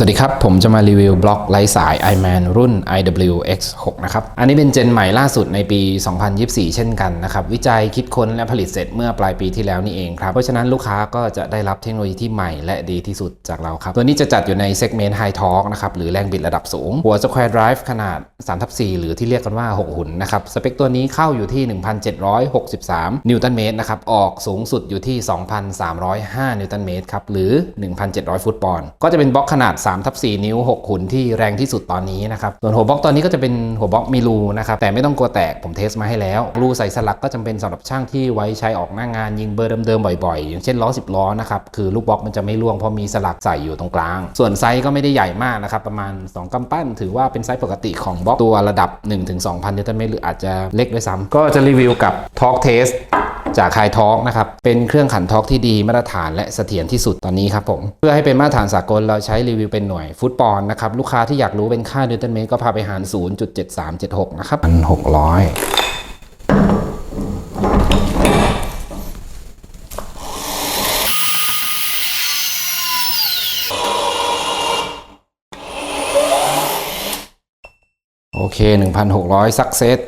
สวัสดีครับ ผมจะมารีวิวบล็อกไร้สาย iMan รุ่น IWX6 นะครับ อันนี้เป็นเจนใหม่ล่าสุดในปี 2024 เช่นกันนะครับ วิจัยคิดค้นและผลิตเสร็จเมื่อปลายปีที่แล้วนี่เองครับ เพราะฉะนั้นลูกค้าก็จะได้รับเทคโนโลยีที่ใหม่และดีที่สุดจากเราครับ ตัวนี้จะจัดอยู่ในเซกเมนต์ High Torque นะครับ หรือแรงบิดระดับสูง หัว Square Drive ขนาด3ทับ4หรือที่เรียกกันว่า 6 หุ่นนะครับ สเปคตัวนี้เข้าอยู่ที่ 1,763 นิวตันเมตรนะครับ ออกสูงสุดอยู่ที่ 2,305 นิวตันเมตรครับ หรือ 1,700 ฟุตปอนด์ ก็จะเป็นบล็อกขนาด3ทับ4นิ้ว6หุ่นที่แรงที่สุดตอนนี้นะครับ ส่วนหัวบล็อกตอนนี้ก็จะเป็นหัวบล็อกมีรูนะครับ แต่ไม่ต้องกลัวแตกผมเทสมาให้แล้ว รูใส่สลักก็จำเป็นสำหรับช่างที่ไว้ใช้ออกหน้างานยิงเบอร์เดิมๆบ่อยๆ อย่างเช่นล้อ 10 ล้อนะครับ คือลูกบล็อกมันจะไม่ร่วงเพราะมีสลักใส่อยู่ตรงกลาง ส่วนไซส์ก็ไม่ได้ใหญ่มากนะครับ ประมาณ 2กำปั้น ถือว่าเป็นไซส์ปกติของบล็อกตัวระดับ 1-2,000นิวตันเมตรหรืออาจจะเล็กด้วยซ้ำก็จะรีวิวกับ Torque Test จากไฮทอ k นะครับเป็นเครื่องขันทอกที่ดีมาตรฐานและเสถียรที่สุดตอนนี้ครับผมเพื่อให้เป็นมาตรฐานสากลเราใช้รีวิวเป็นหน่วยฟุตปอนนะครับลูกค้าที่อยากรู้เป็นค่านิวตันเมตรก็พาไปหาร 0.7376 นะครับอัน600โอเค 1,600ซักเซต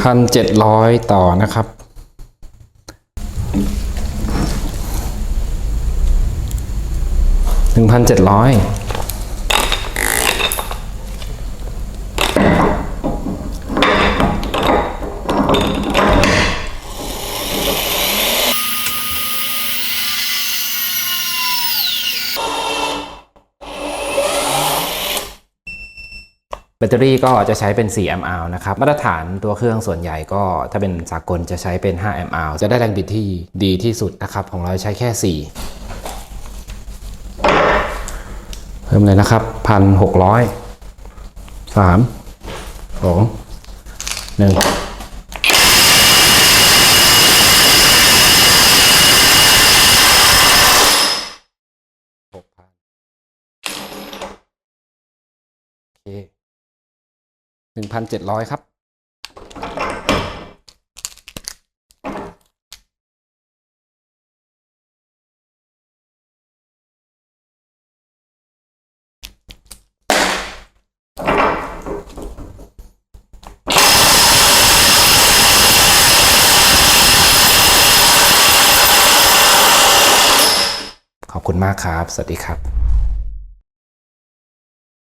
พันเจ็ดร้อยต่อนะครับ หนึ่งพันเจ็ดร้อย แบตเตอรี่ก็จะใช้เป็น4 mAh นะครับ มาตรฐานตัวเครื่องส่วนใหญ่ก็ถ้าเป็นสากลจะใช้เป็น5 mAh จะได้แรงบิดที่ดีที่สุดนะครับ ของเราใช้แค่ 4 เพิ่มเลยนะครับ 1,600 3 2 1โอเค หนึ่งพันเจ็ดร้อยครับ ขอบคุณมากครับ สวัสดีครับ